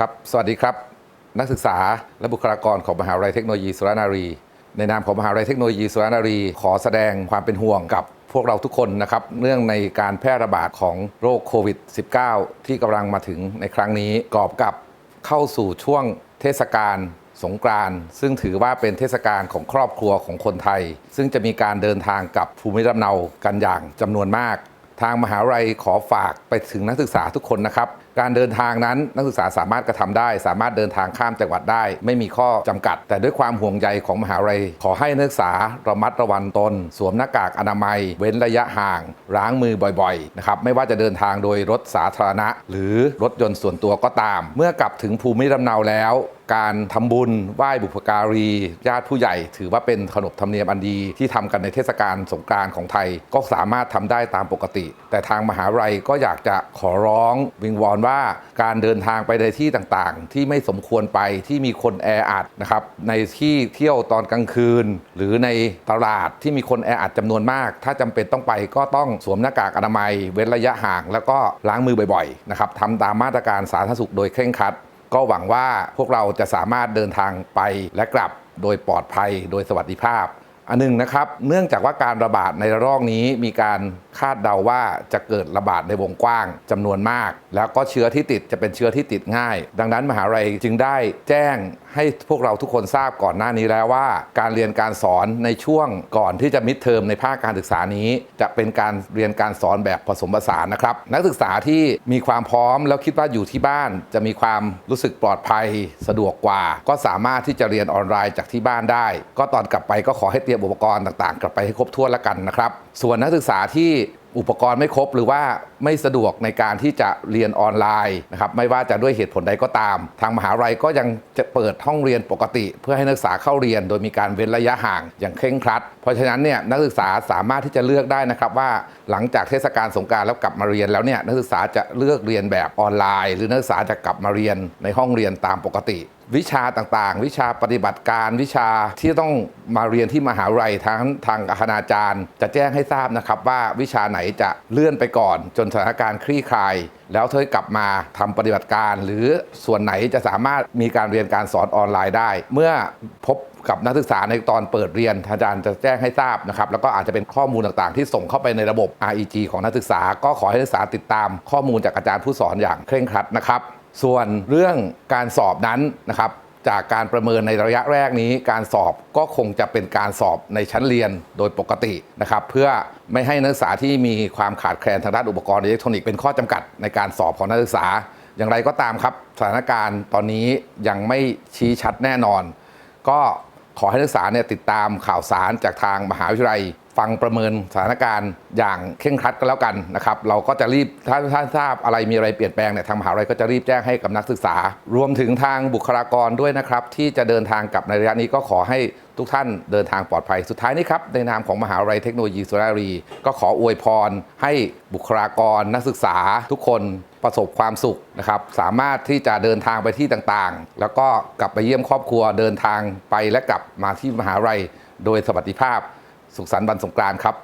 ครับ สวัสดีครับ นักศึกษาและบุคลากรของมหาวิทยาลัยเทคโนโลยีสุรนารี ในนามของมหาวิทยาลัยเทคโนโลยีสุรนารี ขอแสดงความเป็นห่วงกับพวกเราทุกคนนะครับ เนื่องในการแพร่ระบาดของโรคโควิด -19 ที่กำลังมาถึงในครั้งนี้กอบกับเข้าสู่ช่วงเทศกาลสงกรานต์ซึ่งถือว่าเป็นเทศกาลของครอบครัวของคนไทย ซึ่งจะมีการเดินทางกับภูมิลำเนากันอย่างจำนวนมาก ทางมหาวิทยาลัยขอฝากไปถึงนักศึกษาทุกคนนะครับ การเดินทางนั้นนักศึกษาสามารถกระทำได้ สามารถเดินทางข้ามจังหวัดได้ ไม่มีข้อจำกัด แต่ด้วยความห่วงใยของมหาวิทยาลัย ขอให้นักศึกษาระมัดระวังตน สวมหน้ากากอนามัย เว้นระยะห่าง ล้างมือบ่อยๆนะครับไม่ว่าจะเดินทางโดยรถสาธารณะ หรือรถยนต์ส่วนตัวก็ตาม เมื่อกลับถึงภูมิลำเนาแล้ว การทำบุญไหว้บุพการี ญาติผู้ใหญ่ ถือว่าเป็นขนบธรรมเนียมอันดีที่ทำกันในเทศกาลสงกานต์ของไทย ก็สามารถทำได้ตามปกติ แต่ทางมหาวิทยาลัยก็อยากจะขอร้องวิงวอนว่าการเดินทางไปในที่ต่างๆ ที่ไม่สมควรไปที่มีคนแออัดนะครับในที่เที่ยวตอนกลางคืน หรือในตลาดที่มีคนแออัดจำนวนมาก ถ้าจำเป็นต้องไปก็ต้องสวมหน้ากากอนามัย เว้นระยะห่าง แล้วก็ล้างมือบ่อยๆนะครับทำตามมาตรการสาธารณสุขโดยเคร่งครัด ก็หวังว่าพวกเราจะสามารถเดินทางไปและกลับโดยปลอดภัยโดยสวัสดิภาพ อันหนึงนะครับ เนื่องจากว่าการระบาดในระลอกนี้มีการคาดเดาว่าจะเกิดระบาดในวงกว้างจำนวนมาก แล้วก็เชื้อที่ติดจะเป็นเชื้อที่ติดง่าย ดังนั้นมหาลัยจึงได้แจ้ง ให้พวกเราทุกคนทราบก่อนหน้านี้แล้วว่า การเรียนการสอนในช่วงก่อนที่จะมิดเทอมในภาคการศึกษานี้ จะเป็นการเรียนการสอนแบบผสมผสานนะครับ นักศึกษาที่มีความพร้อมแล้วคิดว่าอยู่ที่บ้าน จะมีความรู้สึกปลอดภัยสะดวกกว่า ก็สามารถที่จะเรียนออนไลน์จากที่บ้านได้ ก็ตอนกลับไปก็ขอให้เตรียมอุปกรณ์ต่างๆ กลับไปให้ครบถ้วนแล้วกันนะครับส่วนนักศึกษาที่อุปกรณ์ไม่ครบหรือว่า ไม่สะดวกในการที่จะเรียนออนไลน์นะครับไม่ว่าจะด้วยเหตุผลใดก็ตาม ทางมหาลัยก็ยังจะเปิดห้องเรียนปกติ เพื่อให้นักศึกษาเข้าเรียน โดยมีการเว้นระยะห่างอย่างเคร่งครัด เพราะฉะนั้นเนี่ยนักศึกษาสามารถที่จะเลือกได้นะครับว่าหลังจากเทศกาลสงกรารแล้วกลับมาเรียนแล้วเนี่ยนักศึกษาจะเลือกเรียนแบบออนไลน์ หรือนักศึกษาจะกลับมาเรียนในห้องเรียนตามปกติวิชาต่างๆ วิชาปฏิบัติการวิชาที่ต้องมาเรียนที่มหาวิทยาลัยทั้งทางคณาจารย์ จะแจ้งให้ทราบนะครับว่าวิชาไหนจะเลื่อนไปก่อนจนสถานการณ์คลี่คลาย แล้วเธอกลับมาทำปฏิบัติการ หรือส่วนไหนจะสามารถมีการเรียนการสอนออนไลน์ได้ เมื่อพบกับนักศึกษาในตอนเปิดเรียนอาจารย์จะแจ้งให้ทราบนะครับแล้วก็อาจจะเป็นข้อมูลต่างๆ ที่ส่งเข้าไปในระบบ REG ของนักศึกษา ก็ขอให้นักศึกษาติดตามข้อมูลจากอาจารย์ผู้สอนอย่างเคร่งครัดนะครับ ส่วนเรื่องการสอบนั้นนะครับ จากการประเมินในระยะแรกนี้ การสอบก็คงจะเป็นการสอบในชั้นเรียนโดยปกตินะครับ เพื่อไม่ให้นักศึกษาที่มีความขาดแคลนทางด้านอุปกรณ์อิเล็กทรอนิกส์เป็นข้อจำกัดในการสอบของนักศึกษา อย่างไรก็ตามครับ สถานการณ์ตอนนี้ยังไม่ชี้ชัดแน่นอน ก็ ขอให้นักศึกษาเนี่ยติดตามข่าวสารจากทางมหาวิทยาลัย ฟังประเมินสถานการณ์อย่างเคร่งครัดก็แล้วกันนะครับเราก็จะรีบถ้าท่านทราบอะไรมีอะไรเปลี่ยนแปลงเนี่ยทางมหาวิทยาลัยก็จะรีบแจ้งให้กับนักศึกษา รวมถึงทางบุคลากรด้วยนะครับที่จะเดินทางกลับในระยะนี้ก็ขอให้ทุกท่านเดินทางปลอดภัยสุดท้ายนี้ครับในนามของมหาวิทยาลัยเทคโนโลยีสุรารี ก็ขออวยพรให้บุคลากรนักศึกษาทุกคน ประสบความสุขนะครับ สามารถที่จะเดินทางไปที่ต่างๆ แล้วก็กลับไปเยี่ยมครอบครัวเดินทางไปและกลับมาที่มหาลัย โดยสวัสดิภาพ สุขสันต์วันสงกรานต์ครับ